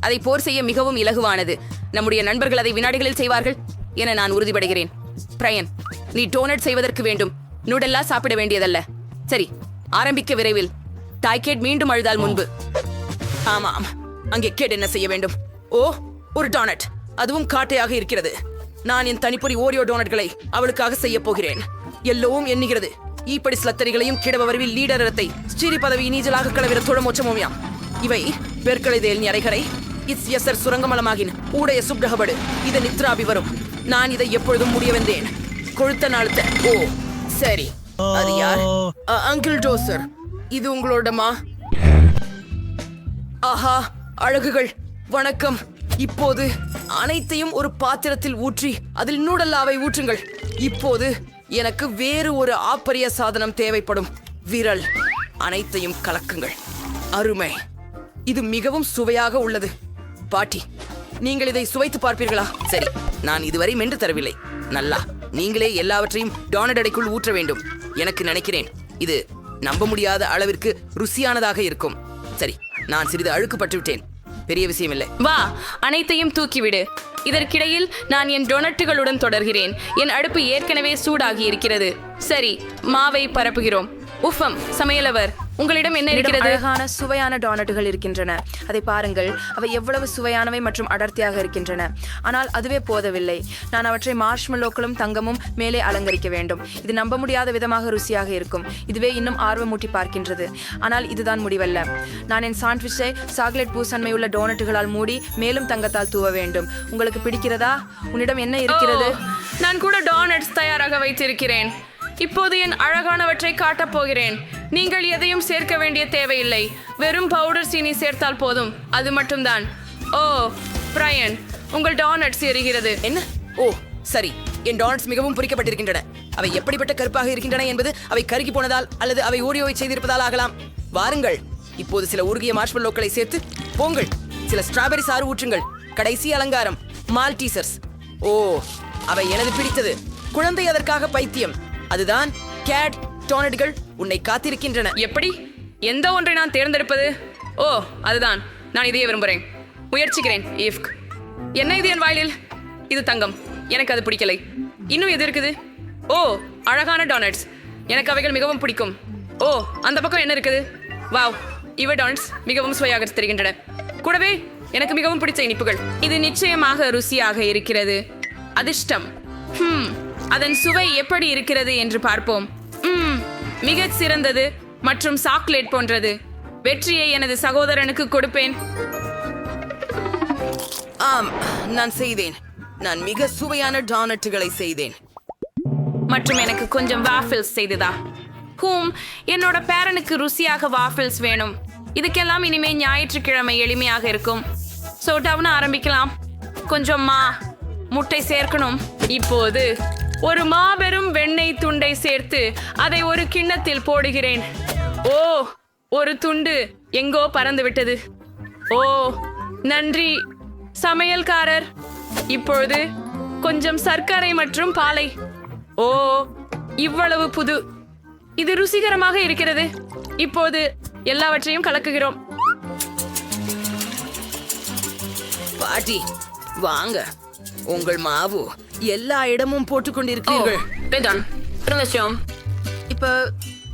அதை போர் செய்ய மிகவும் இலகுவானது. நம்முடைய நண்பர்கள் அதை வினாடிகளில் செய்வார்கள் என நான் உறுதிபடுகிறேன் பிரயன் நீ டோனட் செய்வதற்கு வேண்டும். நூடெல்லா சாப்பிட வேண்டியதல்ல. சரி ஆரம்பிக்க விரைவில். டாய்கேட் மீண்டும் அழுதால் முன்பு. ஆமாம் அங்கே கேட் என்ன செய்ய வேண்டும்? ஓ ஒரு டோனட். அதுவும் காட்டையாக இருக்கிறது. நான் என் தனிப்பொறி ஓரியோ டோனட்களை அவளுக்காக செய்ய போகிறேன். எல்லோவும் எண்ணுகிறது. ஈப்படி ஸ்லத்தரிகளையும் கிடவரவில் லீடரத்தை ஸ்ரீரி பதவி நீச்சலாக கலவிர தொழமோச்சமோமியாம் இவை பெருக்கலை தேல் அறைகரை இட்ஸ் எஸ்ஆர் சுரங்கமலமாகின். ஊடைய சுப்ரகபடு இது நித்ராபி வரும் நான் இதை எப்பொழுதும் முடிய வந்தேன். கொழுத்த நாளுத்த. ஓ சரி. அது யார்? அங்கிள் ஜோசர் இது உங்களோடமா? ஆஹா அழகுகள். வணக்கம். இப்போது அனைத்தையும் ஒரு பாத்திரத்தில் ஊற்றி அதில் நூடல்லாவை ஊற்றுங்கள். இப்போது எனக்கு வேறு ஒரு ஆப்பரிய சாதனம் தேவைப்படும். விரல். அனைத்தையும் கலக்குங்கள். அருமை. இது மிகவும் சுவையாக உள்ளது. பாட்டி நீங்கள் இதை சுவைத்து பார்ப்பீர்களா? சரி நான் இதுவரை மென்று தரவில்லை. நல்லா நீங்களே எல்லாவற்றையும் டோனட் அடைக்குள் ஊற்ற வேண்டும். எனக்கு நினைக்கிறேன் இது நம்ப முடியாத அளவிற்கு ருசியானதாக இருக்கும். சரி நான் சிறிது அழுக்குப்பட்டு விட்டேன் பெரிய விஷயம் இல்லை வா அனைத்தையும் தூக்கிவிடு. இதற்கிடையில் நான் என் டொனட்டுகளுடன் தொடர்கிறேன். என் அடுப்பு ஏற்கனவே சூடாகி இருக்கிறது சரி மாவை பரப்புகிறோம். உஃபம் சமையலவர் உங்களிடம் என்ன இருக்கிறது? அழகான சுவையான டோனட்டுகள் இருக்கின்றன. அதை பாருங்கள் அவை எவ்வளவு சுவையானவை மற்றும் அடர்த்தியாக இருக்கின்றன. ஆனால் அதுவே போதவில்லை. நான் அவற்றை மார்ஷ்மெல்லோக்களும் தங்கமும் மேலே அலங்கரிக்க வேண்டும். இது நம்ப முடியாத விதமாக ருசியாக இருக்கும். இதுவே இன்னும் ஆர்வமூட்டி பார்க்கின்றது. ஆனால் இதுதான் முடிவல்ல. நான் என் சாண்ட்விச்சை சாக்லேட் பூசன்மையுள்ள டோனட்டுகளால் மூடி மேலும் தங்கத்தால் தூவ வேண்டும். உங்களுக்கு பிடிக்கிறதா? உன்னிடம் என்ன இருக்கிறது? நான் கூட டோனட்ஸ் தயாராக வைத்திருக்கிறேன். இப்போது என் அழகானவற்றை காட்டப் போகிறேன். நீங்கள் எதையும் சேர்க்க வேண்டிய தேவையில்லை. வெறும் பவுடர் சீனி சேர்த்தால் போதும். அது மட்டும்தான். ஓ பிரையன் உங்கள் டானட்ஸ் எரிகிறது. என்ன? ஓ சரி. என் டானட்ஸ் மிகவும் பொறிக்கப்பட்டிருக்கின்றன. அவை எப்படிப்பட்ட கருப்பாக இருக்கின்றன என்பது அவை கருகி போனதால் அல்லது அவை ஓரியோவை செய்திருப்பதால் ஆகலாம். வாருங்கள். இப்போது சில உருகிய மார்ஷ்மல்லோக்களை சேர்த்து போங்கள். சில ஸ்ட்ராபெரி சாறு ஊற்றுங்கள். கடைசி அலங்காரம். மால்டீசர்ஸ் ஓ அவை எனது பிடித்தது. குழந்தை அதற்காக பைத்தியம். அதுதான் கேட் டோனட்கள் உன்னை காத்திருக்கின்றன. எப்படி? எந்த ஒன்றை நான் தேர்ந்தெடுப்பது? ஓ அதுதான். நான் இதையே விரும்புகிறேன் முயற்சிக்கிறேன் ஈஃப்க் என்ன இது என் வாயிலில்? இது தங்கம். எனக்கு அது பிடிக்கலை. இன்னும் எது இருக்குது? ஓ அழகான டோனட்ஸ் எனக்கு அவைகள் மிகவும் பிடிக்கும். ஓ அந்த பக்கம் என்ன இருக்குது? வாவ் இவை டோனட்ஸ் மிகவும் சுவையாக தெரிகின்றன. கூடவே எனக்கு மிகவும் பிடிச்ச இனிப்புகள். இது நிச்சயமாக ருசியாக இருக்கிறது. அதிர்ஷ்டம். ஹம். அதன் சுவை எப்படி இருக்கிறது என்று பார்ப்போம். மிகச் சிறந்தது மற்றும் சாக்லேட் போன்றது. வெற்றியை எனது சகோதரனுக்கு கொடுப்பேன். ஆம் நான் செய்தேன். நான் மிக சுவையான டோனட்டுகளை செய்தேன். மற்றும் எனக்கு கொஞ்சம் வாஃபில்ஸ் செய்ததா. ஹூம் என்னோட பேரனுக்கு ருசியாக வாஃபில்ஸ் வேணும். இதுக்கெல்லாம் இனிமே ஞாயிற்றுக்கிழமை எளிமையாக இருக்கும். ஸோ டவுன் ஆரம்பிக்கலாம். கொஞ்சம் மா முட்டை சேர்க்கணும். இப்போது ஒரு மாபெரும் வெண்ணெய் துண்டை சேர்த்து அதை ஒரு கிண்ணத்தில் போடுகிறேன். ஓ ஒரு துண்டு எங்கோ பறந்து விட்டது ஓ நன்றி சமையல்காரர். இப்பொழுது கொஞ்சம் சர்க்கரை மற்றும் பாலை. ஓ இவ்வளவு புது. இது ருசிகரமாக இருக்கிறது. இப்போது எல்லாவற்றையும் கலக்குகிறோம். பாட்டி வாங்க. உங்கள் மாவு எல்லா இடமும் போட்டுக்கொண்டிருக்கிறீர்கள் வேதான் இப்போ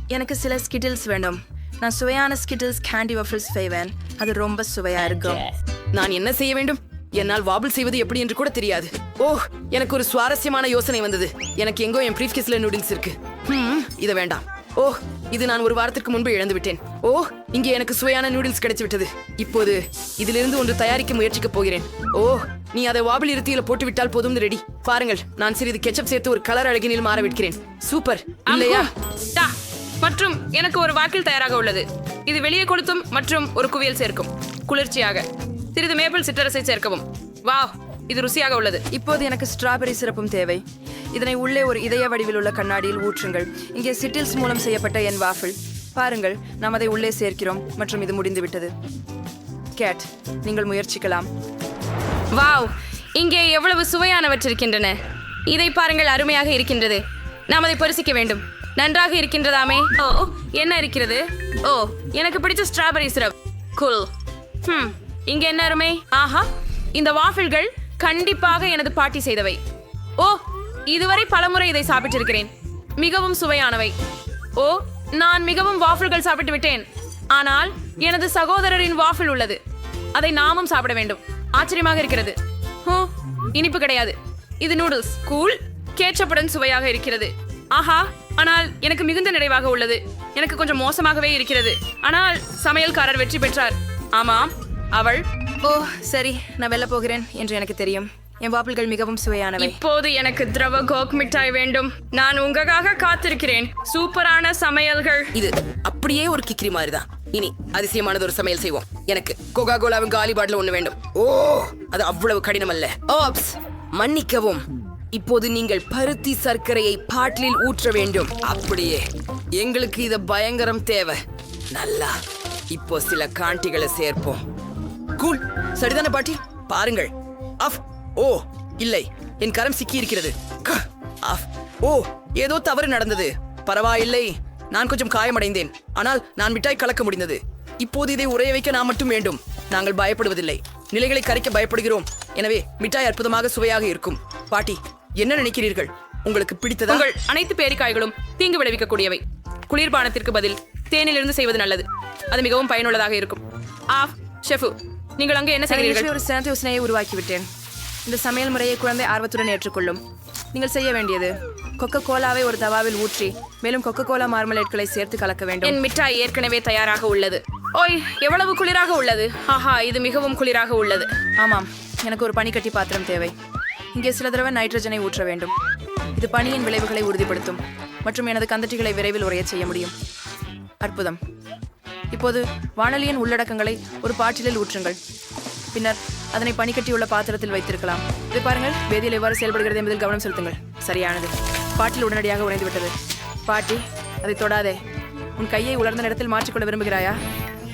எனக்கு சில ஸ்கிட்டில்ஸ் வேண்டும். நான் சுவையான ஸ்கிட்டில்ஸ் கேண்டி வஃபிள்ஸ் செய்வேன். அது ரொம்ப சுவையா இருக்கும். நான் என்ன செய்ய வேண்டும்? என்னால் வாபிள் செய்வது எப்படி என்று கூட தெரியாது. ஓ எனக்கு ஒரு சுவாரஸ்யமான யோசனை வந்தது. எனக்கு எங்கோ என் பிரீஃப் கேஸ்ல நூடுல்ஸ் இருக்கு இத வேண்டாம். ஓ இது நான் ஒரு வாரத்திற்கு முன்பு இழந்து விட்டேன் ஓ இங்கே எனக்கு சுவையான நூடுல்ஸ் கிடைச்சு விட்டது இப்போது இதிலிருந்து ஒன்று தயாரிக்க முயற்சிக்கப் போகிறேன். ஓ நீ அதை வாபிள் இருத்தியில போட்டு விட்டால் போதும் ரெடி பாருங்கள் நான் சிறிது கெச்சப் சேர்த்து ஒரு கலர் அழகினில் மாற விடுகிறேன். சூப்பர். இல்லையா. மற்றும் எனக்கு ஒரு வாக்கில் தயாராக உள்ளது. இது வெளியே கொளுத்தும் மற்றும் ஒரு குவியல் சேர்க்கும். குளிர்ச்சியாக. சிறிது மேப்பிள் சிற்றரசை சேர்க்கவும். வாவ் இது ருசியாக உள்ளது. இப்போது எனக்கு ஸ்ட்ராபெரி சிறப்பும் தேவை. இதனை உள்ளே ஒரு இதய வடிவில் உள்ள கண்ணாடியில் ஊற்றுங்கள். இங்கே சிட்டில்ஸ் மூலம் செய்யப்பட்ட என் வாஃபிள் பாருங்கள் நாம் அதை உள்ளே சேர்க்கிறோம் மற்றும் இது முடிந்துவிட்டது. கேட் நீங்கள் முயற்சிக்கலாம். வாவ் இங்கே எவ்வளவு சுவையானவற்றிருக்கின்றன. இதை பாருங்கள் அருமையாக இருக்கின்றது. நாம் அதை பரிசிக்க வேண்டும். நன்றாக இருக்கின்றதாமே. ஓ என்ன இருக்கிறது? ஓ எனக்கு பிடிச்ச ஸ்ட்ராபெரி சிரப் குல் ம் இங்க என்ன அருமை? ஆஹா இந்த வாஃபிள்கள் கண்டிப்பாக எனது பாட்டி செய்தவை. ஓ இதுவரை பலமுறை இதை சாப்பிட்டிருக்கிறேன். மிகவும் சுவையானவை. ஓ நான் மிகவும் வாஃபிள்கள் சாப்பிட்டு விட்டேன் ஆனால் எனது சகோதரரின் வாஃபிள் உள்ளது. அதை நாமும் சாப்பிட வேண்டும். ஆச்சரியமாக இருக்கிறது. ஹோ இனிப்பு கிடையாது. இது நூடுல்ஸ். கூல் கேச்சப்புடன் சுவையாக இருக்கிறது. ஆஹா ஆனால் எனக்கு மிகுந்த நிறைவாக உள்ளது. எனக்கு கொஞ்சம் மோசமாகவே இருக்கிறது. ஆனால் சமையல்காரர் வெற்றி பெற்றார். ஆமாம் அவள். ஓ சரி நான் வெல்ல போகிறேன் என்று எனக்கு தெரியும். என் வாப்பிள்கள் மிகவும் சுவையானவை. இப்போது எனக்கு திரவ கோக் மிட்டாய் வேண்டும். நான் உங்களுக்காக காத்திருக்கிறேன். சூப்பரான சமையல்கள். இது அப்படியே ஒரு கிக்ரி மாதிரி தான் இனி அதிசயமானது ஒரு சமையல் செய்வோம். எனக்கு கோகா கோலாவின் காலி பாட்டில் ஒண்ணு வேண்டும். ஓ அது அவ்வளவு கடினம் அல்ல. ஓப்ஸ். மன்னிக்கவும். இப்போது நீங்கள் பருத்தி சர்க்கரையை பாட்டிலில் ஊற்ற வேண்டும். அப்படியே. எங்களுக்கு இது பயங்கரம் தேவை. நல்லா. இப்போ சில காண்டிகளை சேர்ப்போம். கூல். சரிதானே பாட்டி? பாருங்கள். அஃப். ஓ இல்லை. என் கரம் சிக்கி இருக்கிறது ஓ ஏதோ தவறு நடந்தது. பரவாயில்லை. நான் கொஞ்சம் காயமடைந்தேன். ஆனால் நான் மிட்டாய் கலக்க முடிந்தது. இப்போது இதை உரைய வைக்க நான் மட்டும் வேண்டும். நாங்கள் பயப்படுவதில்லை. நிலைகளை கரைக்க பயப்படுகிறோம். எனவே மிட்டாய் அற்புதமாக சுவையாக இருக்கும். பாட்டி என்ன நினைக்கிறீர்கள்? உங்களுக்கு பிடித்ததா? உங்கள் அனைத்து பேரிக்காய்களும் தீங்கு விளைவிக்கக்கூடியவை. குளிர்பானத்திற்கு பதில் தேனிலிருந்து செய்வது நல்லது. அது மிகவும் பயனுள்ளதாக இருக்கும். ஆஃப் ஷெஃபு நீங்கள் அங்கே என்ன செய்கிறீர்கள்? ஒரு சிறந்த யோசனையை உருவாக்கி விட்டேன் இந்த சமையல் முறையை குழந்தை ஆர்வத்துடன் ஏற்றுக்கொள்ளும். நீங்கள் செய்ய வேண்டியது கொக்கோ கோலாவை ஒரு தவாவில் ஊற்றி மேலும் கொக்கோ கோலா மார்மலேட்களை சேர்த்து கலக்க வேண்டும். என் மிட்டாய் ஏற்கனவே தயாராக உள்ளது. ஓய் எவ்வளவு குளிராக உள்ளது? ஆஹா இது மிகவும் குளிராக உள்ளது. ஆமாம் எனக்கு ஒரு பனிக்கட்டி பாத்திரம் தேவை. இங்கே சில தடவை நைட்ரஜனை ஊற்ற வேண்டும். இது பனியின் விளைவுகளை உறுதிப்படுத்தும் மற்றும் எனது கந்தட்டிகளை விரைவில் உரையச் செய்ய முடியும். அற்புதம். இப்போது வானொலியின் உள்ளடக்கங்களை ஒரு பாட்டிலில் ஊற்றுங்கள். பின்னர் அதனை பனிக்கட்டியுள்ள பாத்திரத்தில் வைத்திருக்கலாம். இது பாருங்கள் வேதியில் எவ்வாறு செயல்படுகிறது என்பதில் கவனம் செலுத்துங்கள். சரியானது. பாட்டில் உடனடியாக உறைந்து விட்டது பாட்டி அதை தொடாதே. உன் கையை உலர்ந்த இடத்தில் மாற்றிக்கொள்ள விரும்புகிறாயா?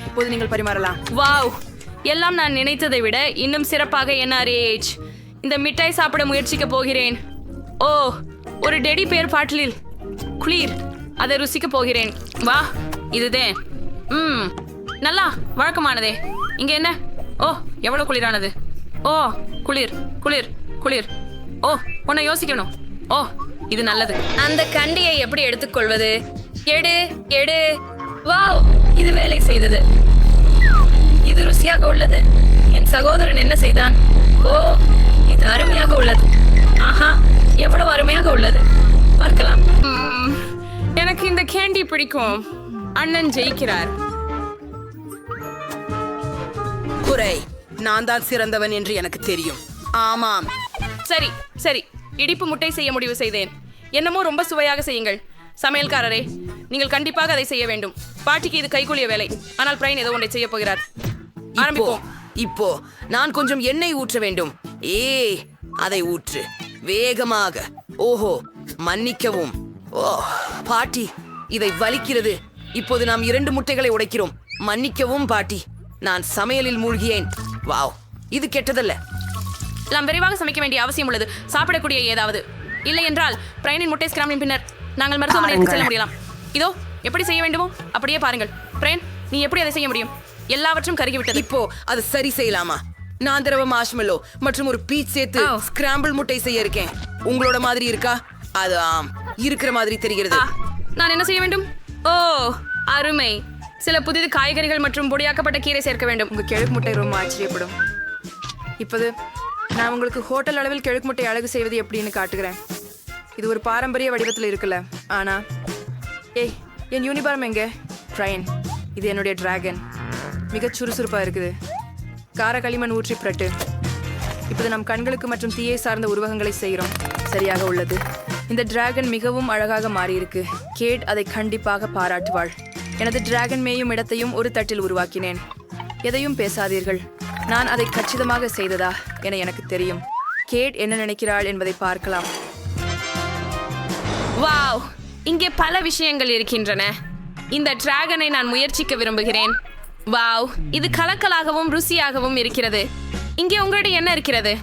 இப்போது நீங்கள் பரிமாறலாம். வாவ்! எல்லாம் நான் நினைத்ததை விட இன்னும் சிறப்பாக என்ஆர்ஏஹெச் இந்த மிட்டாய் சாப்பிட முயற்சிக்க போகிறேன். ஓ ஒரு டெடி பேர் பாட்டிலில். குளிர் அதை ருசிக்க போகிறேன். வா இதுதான் ம் நல்லா வழக்கமானதே. இங்கே என்ன? ஓ எவ்வளவு குளிரானது? ஓ குளிர் குளிர் குளிர். ஓ உன்னை யோசிக்கணும். ஓ இது நல்லது. அந்த கண்டியை எப்படி எடுத்துக்கொள்வது? எடு எடு. வாவ் இது வேலை செய்தது. இது ருசியாக உள்ளது. என் சகோதரன் என்ன செய்தான்? ஓ இது அருமையாக உள்ளது. ஆஹா எவ்வளவு அருமையாக உள்ளது. பார்க்கலாம். எனக்கு இந்த கேண்டி பிடிக்கும். அண்ணன் ஜெயிக்கிறார். குறை நான் தான் சிறந்தவன் என்று எனக்கு தெரியும். ஆமாம். சரி சரி. இடிப்பு முட்டை செய்ய முடிவு செய்தேன். என்னமோ ரொம்ப சுவையாக செய்யுங்கள். சமையல்காரரே நீங்கள் கண்டிப்பாக அதை செய்ய வேண்டும். பாட்டிக்கு இது கைகூலிய வேலை. ஆனால் பிரைன் ஏதோ ஒன்றை செய்ய போகிறார். ஆரம்பிப்போம். இப்போ நான் கொஞ்சம் எண்ணெய் ஊற்ற வேண்டும். ஏய் அதை ஊற்று. வேகமாக. ஓஹோ மன்னிக்கவும். ஓ பாட்டி இதை வலிக்கிறது. இப்போது நாம் இரண்டு முட்டைகளை உடைக்கிறோம். மன்னிக்கவும் பாட்டி. நான் சமையலில் மூழ்கியேன். வாவ் இது கெட்டதல்ல. நாம் விரைவாக சமைக்க வேண்டிய அவசியம் உள்ளது. சாப்பிடக்கூடிய ஏதாவது. இல்லை என்றால் பிரைனின் முட்டை ஸ்கிராமின் பின்னர் நாங்கள் மருத்துவமனைக்கு செல்ல முடியலாம். இதோ எப்படி செய்ய வேண்டுமோ அப்படியே பாருங்கள். பிரைன் நீ எப்படி அதை செய்ய முடியும்? எல்லாவற்றும் கருகிவிட்டது. இப்போ அது சரி செய்யலாமா? நான் திரவ மாஷ்மெல்லோ மற்றும் ஒரு பீச் சேர்த்து. ஸ்கிராம்பிள் முட்டை செய்ய இருக்கேன். உங்களோட மாதிரி இருக்கா? அது ஆம் இருக்கிற மாதிரி தெரிகிறது. நான் என்ன செய்ய வேண்டும்? ஓ அருமை. சில புதிது காய்கறிகள் மற்றும் பொடியாக்கப்பட்ட கீரை சேர்க்க வேண்டும். உங்க கிழக்கு முட்டை ரொம்ப ஆச்சரியப்படும். இப்போது நான் உங்களுக்கு ஹோட்டல் அளவில் கிழக்கு முட்டை அழகு செய்வது எப்படின்னு காட்டுகிறேன். இது ஒரு பாரம்பரிய வடிவத்தில் இருக்குல்ல. ஆனா ஏய் என் யூனிபார்ம் எங்க? ட்ரைன் இது என்னுடைய டிராகன் மிகச் சுறுசுறுப்பாக இருக்குது. கார களிமண் ஊற்றி பிரட்டு. இப்போது நம் கண்களுக்கு மற்றும் தீயை சார்ந்த உருவகங்களை செய்கிறோம். சரியாக உள்ளது. இந்த டிராகன் மிகவும் அழகாக மாறியிருக்கு. கேட் அதை கண்டிப்பாக பாராட்டுவாள். எனது டிராகன் மேயும் இடத்தையும் ஒரு தட்டில் உருவாக்கினேன். எதையும் பேசாதீர்கள். நான் அதை கச்சிதமாக செய்ததா என எனக்கு தெரியும். கேட் என்ன நினைக்கிறாள் என்பதை பார்க்கலாம். வாவ்! இங்கே பல விஷயங்கள் இருக்கின்றன. இந்த டிராகனை நான் முயற்சிக்க விரும்புகிறேன். வாவ்! இது கலக்கலாகவும் ருசியாகவும் இருக்கிறது. இங்கே உங்களிடம் என்ன இருக்கிறது?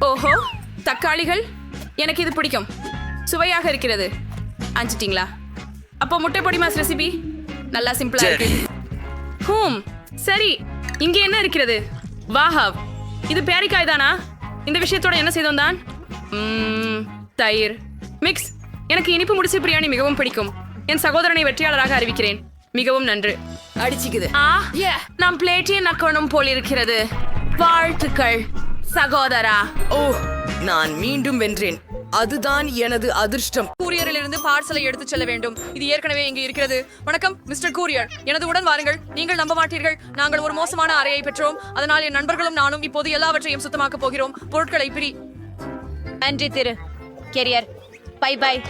ஓஹோ! தக்காளிகள்? எனக்கு இது பிடிக்கும். சுவையாக இருக்கிறது. அஞ்சிட்டீங்களா? அப்போ முட்டை பொடி மாஸ் ரெசிபி? நல்லா சிம்பிளா இருக்கு. ஹூம் சரி. இங்கே என்ன இருக்கிறது? வாஹவ் இது பேரிக்காய் தானா? இந்த விஷயத்தோட என்ன செய்தோம் தான்? தயிர். மிக்ஸ். எனக்கு இனிப்பு முடிச்சு பிரியாணி மிகவும் பிடிக்கும். என் சகோதரனை வெற்றியாளராக அறிவிக்கிறேன். மிகவும் நன்று. அடிச்சுக்குது. ஆ நம் பிளேட்டே நக்கணும் போல் இருக்கிறது வாழ்த்துக்கள் சகோதரா. ஓ நான் மீண்டும் வென்றேன். அதுதான் எனது அதிர்ஷ்டம். கூரியரில் இருந்து பார்சலை எடுத்துச் செல்ல வேண்டும். இது ஏற்கனவே இங்கு இருக்கிறது. வணக்கம் மிஸ்டர் கூரியர். எனது உடன் வாருங்கள். நீங்கள் நம்ப மாட்டீர்கள். நாங்கள் ஒரு மோசமான அறையை பெற்றோம். அதனால் என் நண்பர்களும் நானும் இப்போது எல்லாவற்றையும் சுத்தமாக்கப் போகிறோம். பொருட்களை பிரி. நன்றி திரு கெரியர். Bye bye.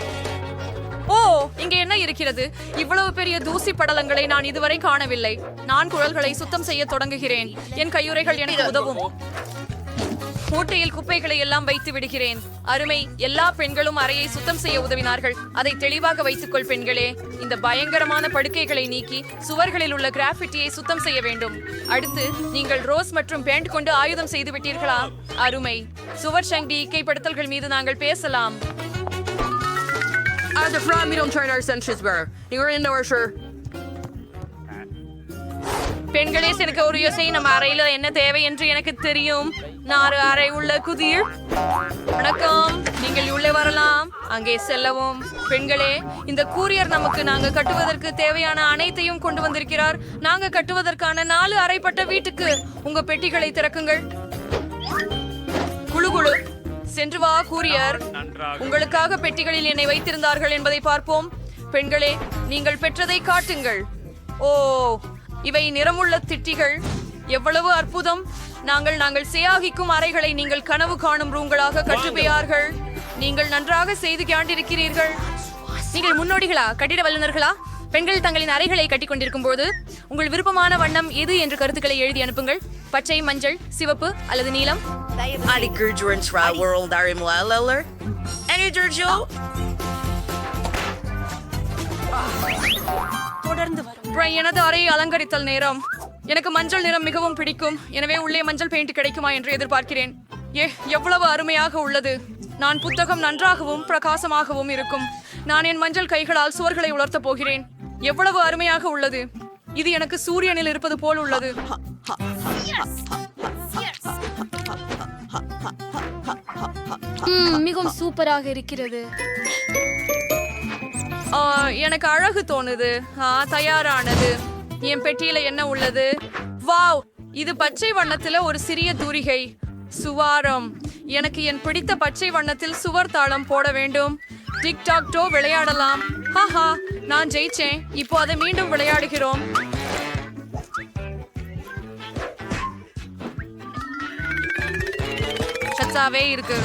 ஓ இங்கே என்ன இருக்கிறது? இவ்வளவு பெரிய தூசி படலங்களை நான் இதுவரை காணவில்லை. நான் குழல்களை சுத்தம் செய்ய தொடங்குகிறேன். என் கையுறைகள் எனக்கு உதவும். மூட்டையில் குப்பைகளை எல்லாம் வைத்து விடுகிறேன். அருமை எல்லா பெண்களும் அறையை சுத்தம் செய்ய உதவினார்கள். அதை தெளிவாக வைத்துக்கொள் பெண்களே. இந்த பயங்கரமான படுக்கைகளை நீக்கி சுவர்களில் உள்ள கிராஃபிட்டியை சுத்தம் செய்ய வேண்டும். அடுத்து நீங்கள் ரோஸ் மற்றும் பேண்ட் கொண்டு ஆயுதம் செய்து விட்டீர்களா? அருமை. சுவர் சங்கி இக்கைப்படுத்தல்கள் மீது நாங்கள் பேசலாம். அந்த ஃப்ராமிடம் ட்ரைனர் சென்ட்ரிஸ்பர் நீங்கள் என்ன வருஷம் பெண்களே எனக்கு ஒரு யோசனை. நம்ம அறையில என்ன தேவை என்று எனக்கு தெரியும். நாறு அறை உள்ள குதிர். வணக்கம். நீங்கள் உள்ளே வரலாம். அங்கே செல்லவும். பெண்களே இந்த கூரியர் நமக்கு நாங்க கட்டுவதற்கு தேவையான அனைத்தையும் கொண்டு வந்திருக்கிறார். நாங்க கட்டுவதற்கான நாலு அறைப்பட்ட வீட்டுக்கு உங்க பெட்டிகளை திறக்குங்கள். குழு குழு. சென்று வா கூரியர். உங்களுக்காக பெட்டிகளில் என்னை வைத்திருந்தார்கள் என்பதை பார்ப்போம். பெண்களே நீங்கள் பெற்றதை காட்டுங்கள். ஓ இவை நிறமுள்ள திட்டிகள். எவ்வளவு அற்புதம். நாங்கள் நாங்கள் சியாகிக்கும் அறைகளை நீங்கள் கனவு காணும் ரூங்களாக கற்றுப்பெயார்கள். நீங்கள் நன்றாக செய்து காண்டிருக்கிறீர்கள் நீங்கள் முன்னோடிகளா? கட்டிட வல்லுநர்களா? பெண்கள் தங்களின் அறைகளை கட்டிக் கொண்டிருக்கும் போது உங்கள் விருப்பமான வண்ணம் எது என்று கருத்துக்களை எழுதி அனுப்புங்கள். பச்சை மஞ்சள் சிவப்பு அல்லது நீலம்? அப்புறம் எனது அறையை அலங்கரித்தல் நேரம். எனக்கு மஞ்சள் நிறம் மிகவும் பிடிக்கும். எனவே உள்ளே மஞ்சள் பெயிண்ட் கிடைக்குமா என்று எதிர்பார்க்கிறேன். ஏ எவ்வளவு அருமையாக உள்ளது. நான் புத்தகம் நன்றாகவும் பிரகாசமாகவும் இருக்கும். நான் என் மஞ்சள் கைகளால் சுவர்களை உலர்த்தப் போகிறேன். எவ்வளவு அருமையாக உள்ளது. இது எனக்கு சூரியனில் இருப்பது போல் உள்ளது. மிகவும் சூப்பராக இருக்கிறது. எனக்கு அழகு தோணுது. தயாரானது. என் பெட்டியில என்ன உள்ளது? வாவ்! இது பச்சை வண்ணத்துல ஒரு சிறிய தூரிகை. சுவாரம். எனக்கு என் பிடித்த பச்சை வண்ணத்தில் சுவர் தாளம் போட வேண்டும். டிக்டாக் டோ விளையாடலாம். ஹாஹா! நான் ஜெயிச்சேன். இப்போ அதை மீண்டும் விளையாடுகிறோம். சத்தாவே இருக்கு.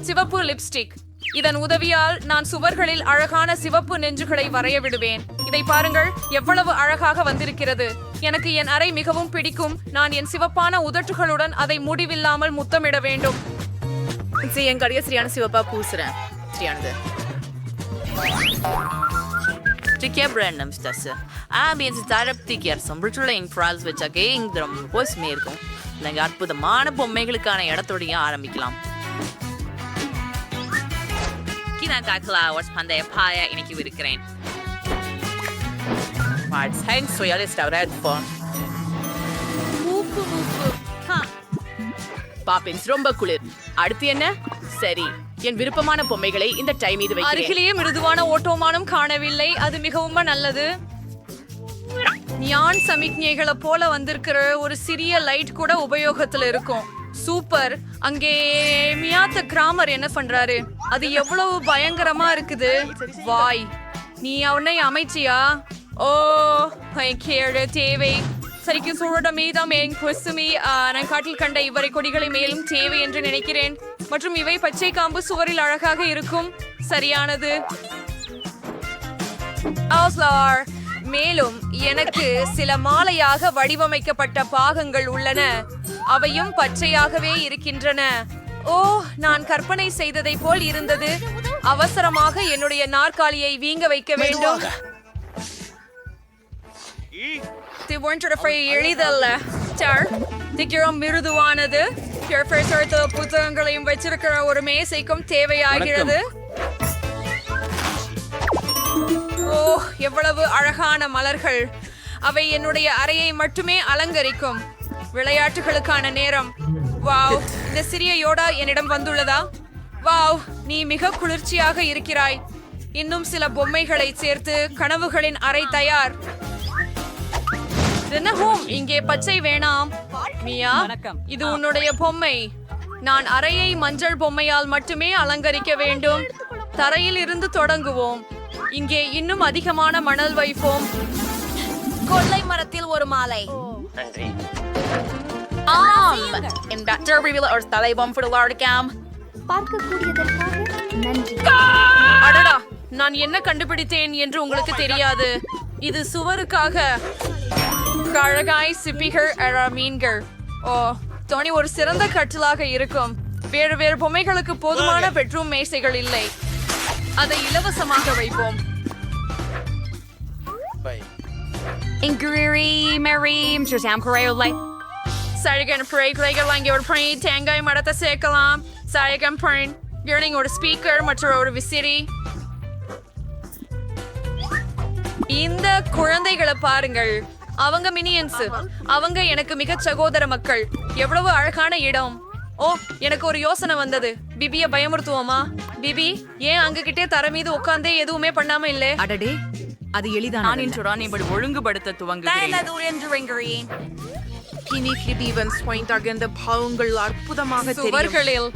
சிவப்பு லிப்ஸ்டிக். இதன் உதவியால் நான் சுவர்களில் அழகான சிவப்பு நெஞ்சுகளை வரைய விடுவேன் இதை பாருங்கள் எவ்வளவு அழகாக வந்திருக்கிறது. எனக்கு என் அறை மிகவும் பிடிக்கும். நான் என் சிவப்பான உதட்டுகளுடன் அதை முடிவில்லாமல் முத்தமிட வேண்டும். என் கடைய சரியான சிவப்பா பூசுறேன். சரியானது Tycker Brandon stesse. Ambience தரப்திக்கர் சம்பிட்டுள்ள இன்ஃப்ரால்ஸ் வச்சாக்கே இங்க ரொம்ப சுமே இருக்கும். அற்புதமான பொம்மைகளுக்கான இடத்தோடையும் ஆரம்பிக்கலாம். கினாக்கா கிளாவர்ஸ் பந்தய பாய இன்னைக்கு இருக்கிறேன் så jag listar rädd på. Poppins ரொம்ப குளிர் அடுத்து என்ன சரி என் விருப்பமான பொம்மைகளை இந்த டை மீது வைக்கிறேன் அருகிலேயே மிருதுவான ஓட்டோமானம் காணவில்லை அது மிகவும் நல்லது ஞான் சமிக்ஞைகளை போல வந்திருக்கிற ஒரு சிறிய லைட் கூட உபயோகத்துல இருக்கும் சூப்பர் அங்கே மியாத்த கிராமர் என்ன பண்றாரு அது எவ்வளவு பயங்கரமா இருக்குது. வாய் நீ அவனை அமைச்சியா? ஓ கேடு தேவை. சரிக்கு சூழட மீதம் என் குசுமி. நான் காட்டில் கண்ட இவரை கொடிகளை மேலும் தேவை என்று நினைக்கிறேன். மற்றும் இவை பச்சை காம்பு சுவரில் அழகாக இருக்கும். சரியானது. மேலும் எனக்கு சில மாலையாக வடிவமைக்கப்பட்ட பாகங்கள் உள்ளன. அவையும் பச்சையாகவே இருக்கின்றன. ஓ நான் கற்பனை செய்ததை போல் இருந்தது. அவசரமாக என்னுடைய நாற்காலியை வீங்க வைக்க வேண்டும். எளிதல்ல. சார் திக்கிரம் மிருதுவானது. புத்தகங்களையும் வச்சிருக்கிற ஒரு மேசைக்கும் தேவையாகிறது. ஓ எவ்வளவு அழகான மலர்கள். அவை என்னுடைய அறையை மட்டுமே அலங்கரிக்கும். விளையாட்டுகளுக்கான நேரம். வாவ். இந்த சிறிய யோடா என்னிடம் வந்துள்ளதா? வாவ் நீ மிக குளிர்ச்சியாக இருக்கிறாய். இன்னும் சில பொம்மைகளை சேர்த்து கனவுகளின் அறை தயார். ஹோம் இங்கே பச்சை வேணாம். மியா இது உன்னுடைய பொம்மை. நான் அறையை மஞ்சள் பொம்மையால் மட்டுமே அலங்கரிக்க வேண்டும். தரையில் இருந்து தொடங்குவோம். இங்கே இன்னும் அதிகமான மணல் வைப்போம். கொள்ளை மரத்தில் ஒரு மாலை. ஆம். இந்த டர்பிவில் ஒரு தலைபம் ஃபுடலார்டிக்காம் பார்க்கக்கூடியதற்காக நன்றி. அடடா நான் என்ன கண்டுபிடித்தேன் என்று உங்களுக்கு தெரியாது. இது சுவருக்காக. கழகாய் சிப்பிகள் அழ மீன்கள். ஓ தோனி ஒரு சிறந்த கட்டிலாக இருக்கும். வேறு வேறு பொம்மைகளுக்கு போதுமான பெட்ரூம் மேசைகள் இல்லை. அதை இலவசமாக வைப்போம். இங்கிரி மெரீம் சுசாம் குறையுள்ளை சழகன் பிழைகள் வாங்கி ஒரு பணி தேங்காய் மரத்தை சேர்க்கலாம் சழகன் பண் இயர்னிங் ஒரு ஸ்பீக்கர் மற்றும் ஒரு விசிறி இந்த குழந்தைகளை பாருங்கள். அவங்க மினியன்ஸ் அவங்க எனக்கு மிக சகோதர மக்கள். எவ்வளவு அழகான இடம். ஓ எனக்கு ஒரு யோசனை வந்தது. பிபிய பயமுறுத்துவோமா? பிபி ஏன் அங்க கிட்டே தர மீது உட்கார்ந்தே எதுவுமே பண்ணாம இல்ல? அடடே அது எளிதான நான் இன்று ஒழுங்குபடுத்த துவங்குகிறேன். Piniki Devens பாயிண்ட் அகந்த பாவங்கள் அற்புதமாக சுவர்களில்.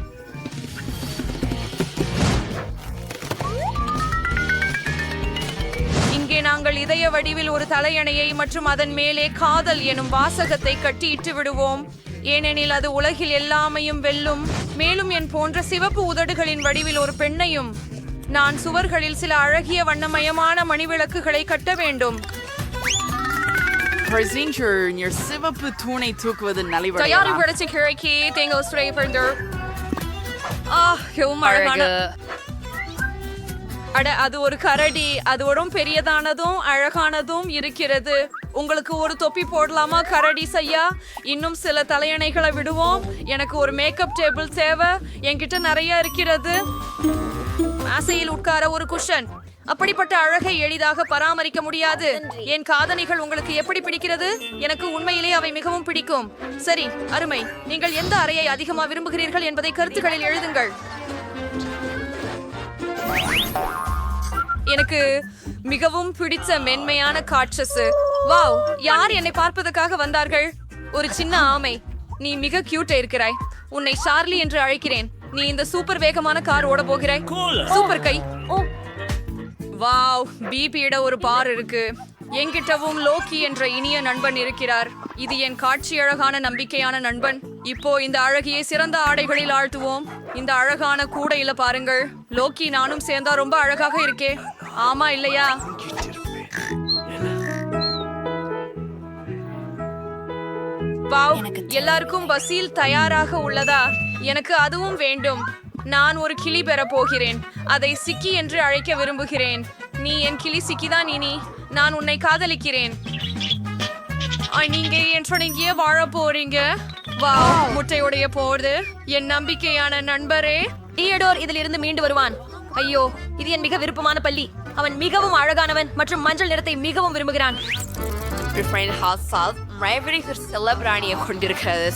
இங்கே நாங்கள் இதய வடிவில் ஒரு தலையணையை மற்றும் அதன் மேலே காதல் எனும் வாசகத்தை கட்டியிட்டு விடுவோம். ஏனெனில் அது உலகில் எல்லாமையும் வெல்லும் மேலும் என் போன்ற சிவப்பு உதடுகளின் வடிவில் ஒரு பெண்ணையும். நான் சுவர்களில் சில அழகிய வண்ணமயமான மணிவிளக்குகளை கட்ட வேண்டும். பிரசிஞ்சர் நீர் சிவப்பு தூணை தூக்குவது தயாரி நலிவடையலாம் படைச்ச கிழக்கி தேங்காய் ஸ்ப்ரே பண்ணு ஆ மிகவும் அழகான அட அது ஒரு கரடி. அது ஒரு பெரியதானதும் அழகானதும் இருக்கிறது. உங்களுக்கு ஒரு தொப்பி போடலாமா கரடி செய்யா இன்னும் சில தலையணைகளை விடுவோம். எனக்கு ஒரு மேக்கப் டேபிள் தேவை. என்கிட்ட நிறைய இருக்கிறது. ஆசையில் உட்கார ஒரு குஷன் அப்படிப்பட்ட அழகை எளிதாக பராமரிக்க முடியாது. என் காதணிகள் உங்களுக்கு எப்படி பிடிக்கிறது? எனக்கு உண்மையிலே அவை மிகவும் பிடிக்கும். சரி அருமை. நீங்கள் எந்த அறையை அதிகமா விரும்புகிறீர்கள் என்பதை கருத்துக்களில் எழுதுங்கள். எனக்கு மிகவும் பிடிச்ச மென்மையான காட்சஸ் வாவ் யார் என்னை பார்ப்பதற்காக வந்தார்கள்? ஒரு சின்ன ஆமை. நீ மிக கியூட் இருக்கிறாய். உன்னை ஷார்லி என்று அழைக்கிறேன். நீ இந்த சூப்பர் வேகமான கார் ஓட போகிறாய். சூப்பர் கை. வாவ் பிபியிட ஒரு பார் இருக்கு. என்கிட்டவும் லோக்கி என்ற இனிய நண்பன் இருக்கிறார். இது என் காட்சி அழகான நம்பிக்கையான நண்பன். இப்போ இந்த அழகியை சிறந்த ஆடைகளில் ஆழ்த்துவோம். இந்த அழகான கூடையில பாருங்கள். லோக்கி நானும் சேர்ந்தா ரொம்ப அழகாக இருக்கே. ஆமா இல்லையா? வாவ் எல்லாருக்கும் பஸ்ஸில் தயாராக உள்ளதா? எனக்கு அதுவும் வேண்டும். நான் ஒரு கிளி பெற போகிறேன். அதை சிக்கி என்று அழைக்க விரும்புகிறேன். நீ என் கிளி சிக்கிதான் இனி. நான் உன்னை காதலிக்கிறேன். நீங்க என் தொடங்கிய வாழ போறீங்க? வாவ் முட்டையுடைய போது என் நம்பிக்கையான நண்பரே. தியடோர் இதில் இருந்து மீண்டு வருவான். ஐயோ இது என் மிக விருப்பமான பள்ளி. அவன் மிகவும் அழகானவன் மற்றும் மஞ்சள் நிறத்தை மிகவும் விரும்புகிறான். செல்லபிராணியை கொண்டிருக்கிறது.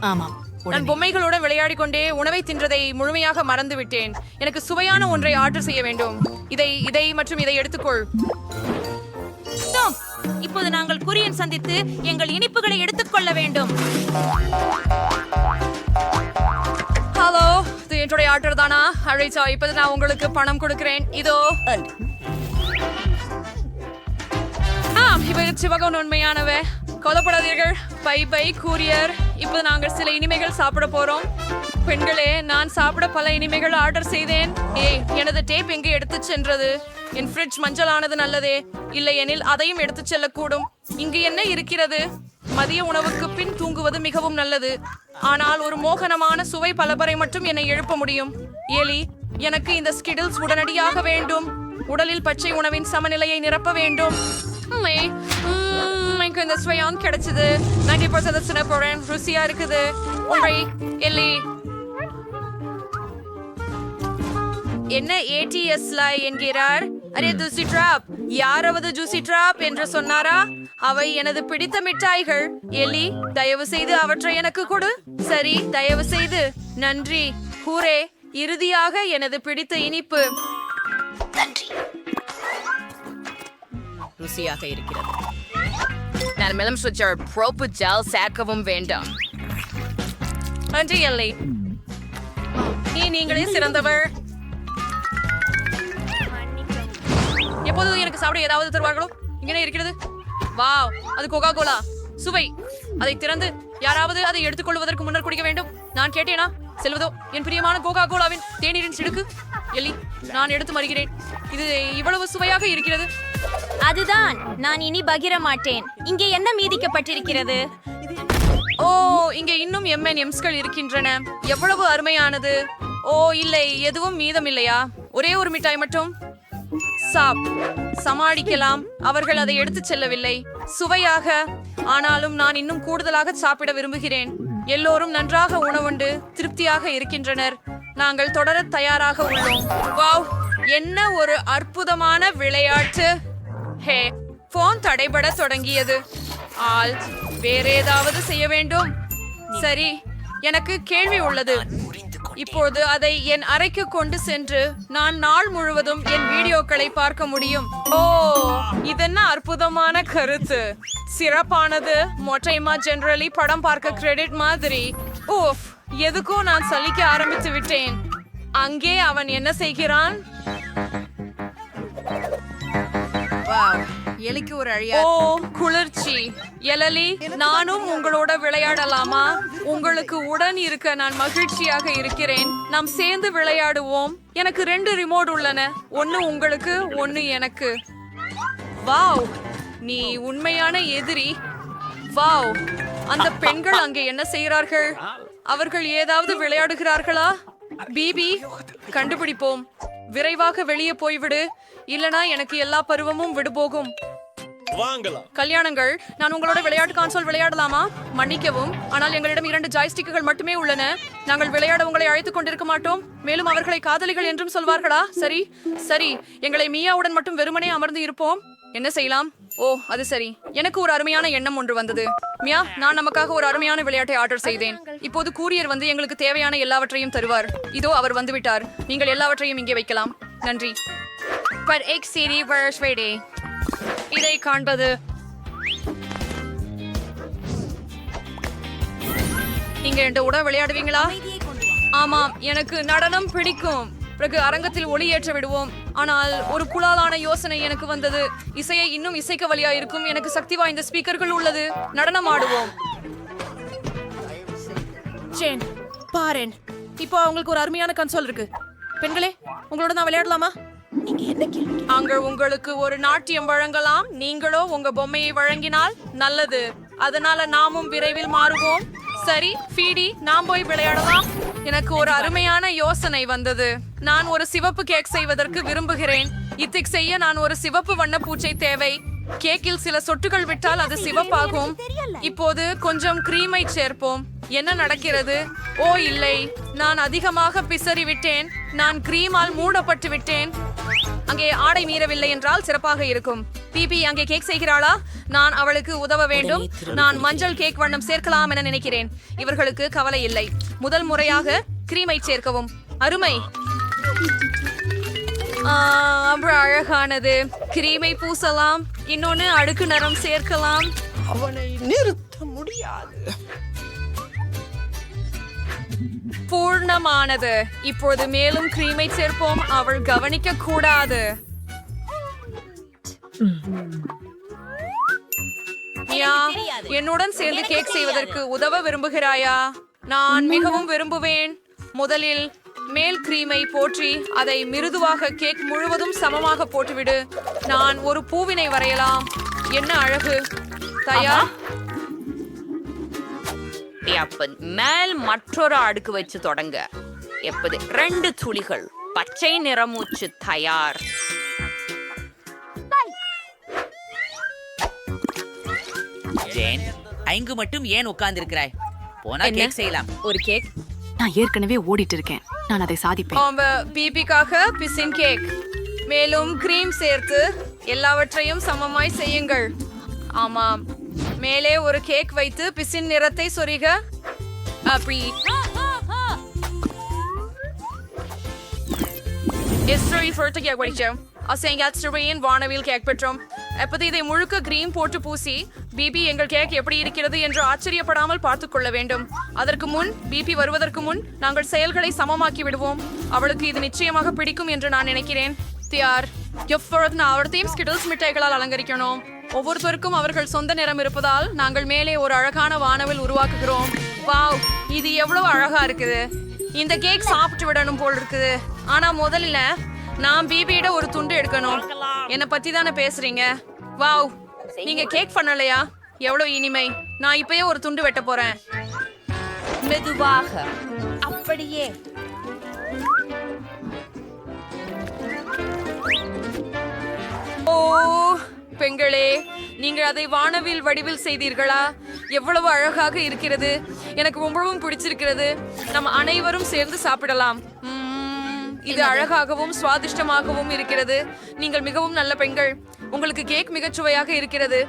ஆமாம். நான் பொம்மைகளுடன் விளையாடிக் கொண்டே உணவை தின்றதை முழுமையாக மறந்து விட்டேன் எனக்கு சுவையான ஒன்றை ஆர்டர் செய்ய வேண்டும். இதை இதை மற்றும் இதை எடுத்துக்கொள். இப்போது நாங்கள் குரியன் சந்தித்து எங்கள் இனிப்புகளை எடுத்துக்கொள்ள வேண்டும். ஹலோ இது என்னுடைய ஆர்டர் தானா? அழைச்சா இப்போது நான் உங்களுக்கு பணம் கொடுக்கிறேன். இதோ. ஆ இவர் சிவகன் உண்மையானவ. கொல்லப்படாதீர்கள் பை பை கூரியர் இப்போ நாங்கள் சில இனிமைகள் சாப்பிட போறோம். பெண்களே நான் சாப்பிட பல இனிமைகள் ஆர்டர் செய்தேன். ஏய் எனது டேப் எங்கே எடுத்து சென்றது? என் ஃப்ரிட்ஜ் மஞ்சளானது நல்லதே. இல்லையெனில் அதையும் எடுத்து செல்லக்கூடும். இங்கு என்ன இருக்கிறது? மதிய உணவுக்கு பின் தூங்குவது மிகவும் நல்லது. ஆனால் ஒரு மோகனமான சுவை பலபரை மட்டும் என்னை எழுப்ப முடியும். ஏலி எனக்கு இந்த ஸ்கிடில்ஸ் உடனடியாக வேண்டும். உடலில் பச்சை உணவின் சமநிலையை நிரப்ப வேண்டும். உம்மை, உம், எனக்கு இந்த ஸ்வயான் கிடைச்சது. நைன்டி பர்சன்ட் சின்ன போறேன். ருசியா இருக்குது. ஒன்றை எல்லி என்ன ஏடிஎஸ்ல என்கிறார்? அரே ஜூசி டிராப் யாராவது ஜூசி டிராப் என்று சொன்னாரா? அவை எனது பிடித்த மிட்டாய்கள். எலி தயவு செய்து அவற்றை எனக்கு கொடு. சரி தயவு செய்து. நன்றி. ஹூரே இறுதியாக எனது பிடித்த இனிப்பு. ருசியாக இருக்கிறது. நான் சுவிட்சர் ப்ரோப்பு ஜெல் சேர்க்கவும் வேண்டும் நன்றி எல்லை நீ நீங்களே சிறந்தவர் எப்போது எனக்கு சாப்பிட ஏதாவது தருவார்களோ இங்கே இருக்கிறது வாவ் அது கோகா கோலா சுவை அதை திறந்து யாராவது அதை எடுத்துக்கொள்வதற்கு முன்னர் குடிக்க வேண்டும் நான் கேட்டேனா செல்வதோ என் பிரியமான கோகா கோலாவின் தேநீரின் சிடுக்கு எலி நான் எடுத்து மறுகிறேன். இது இவ்வளவு சுவையாக இருக்கிறது. அதுதான் நான் இனி பகிர மாட்டேன் இங்கே என்ன மீதிக்கப்பட்டிருக்கிறது? ஓ இங்கே இன்னும் எம்என் எம்ஸ்கள் இருக்கின்றன. எவ்வளவு அருமையானது. ஓ இல்லை எதுவும் மீதம் இல்லையா ஒரே ஒரு மிட்டாய் மட்டும்? சாப் சமாளிக்கலாம். அவர்கள் அதை எடுத்துச் செல்லவில்லை. சுவையாக ஆனாலும் நான் இன்னும் கூடுதலாக சாப்பிட விரும்புகிறேன். எல்லோரும் நன்றாக உணவுண்டு திருப்தியாக இருக்கின்றனர். நாங்கள் தொடர தயாராக உள்ளோம். வாவ் என்ன ஒரு அற்புதமான விளையாட்டு. ஹே போன் தடைபட தொடங்கியது. ஆல் வேற ஏதாவது செய்ய வேண்டும்? சரி எனக்கு கேள்வி உள்ளது. இப்போது அதை என் அறைக்கு கொண்டு சென்று நான் நாள் முழுவதும் என் வீடியோக்களை பார்க்க முடியும். ஓ இதென்ன அற்புதமான கருத்து. சிறப்பானது. மொட்டைமா ஜென்ரலி படம் பார்க்க கிரெடிட் மாதிரி. ஓஃப் எதுக்கோ நான் சலிக்க ஆரம்பித்து விட்டேன். அங்கே அவன் என்ன செய்கிறான்? எலிக்கு ஒரு அழியா ஓ குளிர்ச்சி. எலலி நானும் உங்களோட விளையாடலாமா? உங்களுக்கு உடன் இருக்க நான் மகிழ்ச்சியாக இருக்கிறேன். நாம் சேர்ந்து விளையாடுவோம். எனக்கு ரெண்டு ரிமோட் உள்ளன. ஒன்னு உங்களுக்கு ஒன்னு எனக்கு. வாவ் நீ உண்மையான எதிரி. வாவ் அந்த பெண்கள் அங்கே என்ன செய்கிறார்கள்? அவர்கள் ஏதாவது விளையாடுகிறார்களா? பிபி கண்டுபிடிப்போம். விரைவாக வெளியே போய்விடு. இல்லனா எனக்கு எல்லா பருவமும் விடுபோகும். கல்யாணங்கள் நான் உங்களோட விளையாட்டு கான்சோல் விளையாடலாமா? மன்னிக்கவும். ஆனால் எங்களிடம் இரண்டு ஜாய்ஸ்டிக்குகள் மட்டுமே உள்ளன. நாங்கள் விளையாட உங்களை அழைத்துக் கொண்டிருக்க மாட்டோம். மேலும் அவர்களை காதலிகள் என்றும் சொல்வார்களா? சரி. சரி. எங்களை மியாவுடன் மட்டும் வெறுமனே அமர்ந்து இருப்போம். என்ன செய்யலாம்? ஓ அது சரி. எனக்கு ஒரு அருமையான எண்ணம் ஒன்று வந்தது. மியா நான் நமக்காக ஒரு அருமையான விளையாட்டை ஆர்டர் செய்தேன். இப்போது கூரியர் வந்து எங்களுக்கு தேவையான எல்லாவற்றையும் தருவார். இதோ அவர் வந்து விட்டார். நீங்கள் எல்லாவற்றையும் இங்கே வைக்கலாம். நன்றி. பர் எக் சிரி வர்ஷ்வேடே இதை காண்பது. நீங்க என்கிட்ட உட விளையாடுவீங்களா? ஆமாம் எனக்கு நடனம் பிடிக்கும். பிறகு அரங்கத்தில் ஒளியேற்ற விடுவோம். ஆனால் ஒரு குழாலான யோசனை எனக்கு வந்தது. இசையை இன்னும் இசைக்க வழியா இருக்கும் எனக்கு சக்தி வாய்ந்த ஸ்பீக்கர்கள் உள்ளது. நடனம் ஆடுவோம் பாரேன். இப்போ அவங்களுக்கு ஒரு அருமையான கன்சோல் இருக்கு. பெண்களே உங்களோட நான் விளையாடலாமா? அங்க உங்களுக்கு ஒரு நாட்டியம் வழங்கலாம். நீங்களோ உங்க பொம்மையை வழங்கினால் நல்லது. அதனால நாமும் விரைவில் மாறுவோம். சரி ஃபீடி நாம் போய் விளையாடலாம். எனக்கு ஒரு அருமையான யோசனை வந்தது. நான் ஒரு சிவப்பு கேக் செய்வதற்கு விரும்புகிறேன். இத்திக் செய்ய நான் ஒரு சிவப்பு வண்ண பூச்சை தேவை. கேக்கில் சில சொட்டுகள் விட்டால் அது சிவப்பாகும். இப்போது கொஞ்சம் கிரீமை சேர்ப்போம். என்ன நடக்கிறது? ஓ இல்லை. நான் அதிகமாக பிசறி விட்டேன். நான் கிரீமால் மூடப்பட்டு விட்டேன். அங்கே ஆடை மீறவில்லை என்றால் சிறப்பாக இருக்கும். பிபி அங்கே கேக் செய்கிறாளா? நான் அவளுக்கு உதவ வேண்டும். நான் மஞ்சள் கேக் வண்ணம் சேர்க்கலாம் என நினைக்கிறேன். இவர்களுக்கு கவலை இல்லை. முதல் முறையாக கிரீமை சேர்க்கவும். அருமை. ரொம்ப அழகானது. கிரீமை பூசலாம் இன்னொன்னு அடுக்கு நிறம் சேர்க்கலாம். அவனை நிறுத்த முடியாது. பூர்ணமானது. இப்போது மேலும் கிரீமை சேர்ப்போம். அவள் கவனிக்க கூடாது. என்னுடன் சேர்ந்து கேக் செய்வதற்கு உதவ விரும்புகிறாயா? நான் மிகவும் விரும்புவேன். முதலில் மேல் கிரீமை போற்றி அதை மிருதுவாக கேக் முழுவதும் சமமாக போட்டுவிடு. நான் ஒரு பூவினை வரையலாம். என்ன அழகு? தயார்? அப்ப மேல் மற்றொரு அடுக்கு வச்சு தொடங்க. எப்பது? ரெண்டு துளிகள். பச்சை நிறமூச்சு தயார். ஜேன் ஐங்கு மட்டும் ஏன் உட்கார்ந்திருக்கிறாய்? போனா கேக் செய்யலாம். ஒரு கேக்? நான் ஏற்கனவே ஓடிட்டு இருக்கேன். நான் அதை சாதிப்பேன். பிபிக்காக பிசின் கேக் மேலும் கிரீம் சேர்த்து எல்லாவற்றையும் சமமாய் செய்யுங்கள். ஆமாம் மேலே ஒரு கேக் வைத்து பிசின் நிறத்தை சொரிக. அப்படி. இஸ்ரோயில் ஃபர்ட்டு கேக் படிச்சோம் அசைங்க அஸ்ட்ரோயின் வானவில் கேக் பெற்றோம். அப்போது இதை முழுக்க கிரீம் போட்டு பூசி பிபி எங்கள் கேக் எப்படி இருக்கிறது என்று ஆச்சரியப்படாமல் பார்த்துக் கொள்ள வேண்டும். அதற்கு முன் பிபி வருவதற்கு முன் நாங்கள் செயல்களை சமமாக்கி விடுவோம். அவளுக்கு இது நிச்சயமாக பிடிக்கும் என்று நான் நினைக்கிறேன். தியார் எப்பொழுது நான் அவர்த்தையும் ஸ்கிட்டில்ஸ் மிட்டாய்களால் அலங்கரிக்கணும்? ஒவ்வொருத்தருக்கும் அவர்கள் சொந்த நிறம் இருப்பதால் நாங்கள் மேலே ஒரு அழகான வானவில் உருவாக்குகிறோம். வாவ் இது எவ்வளவு அழகா இருக்குது. இந்த கேக் சாப்பிட்டு விடணும் போல் இருக்குது. ஆனா முதல்ல நான் பிபியிட ஒரு துண்டு எடுக்கணும். என்னை பத்தி தானே பேசுறீங்க? வாவ் நீங்க கேக் பண்ணலையா? எவ்வளவு இனிமை. நான் இப்பயே ஒரு துண்டு வெட்ட போறேன். மெதுவாக. அப்படியே. ஓ பெண்களே நீங்கள் அதை வானவில் வடிவில் செய்தீர்களா? எவ்வளவு அழகாக இருக்கிறது. எனக்கு ரொம்பவும் பிடிச்சிருக்கிறது. நம்ம அனைவரும் சேர்ந்து சாப்பிடலாம். இது அழகாகவும் சுவாதிஷ்டமாகவும் இருக்கிறது. நீங்கள் மிகவும் நல்ல பெண்கள். உங்களுக்கு கேக் மிகச் சுவையாக இருக்கிறது.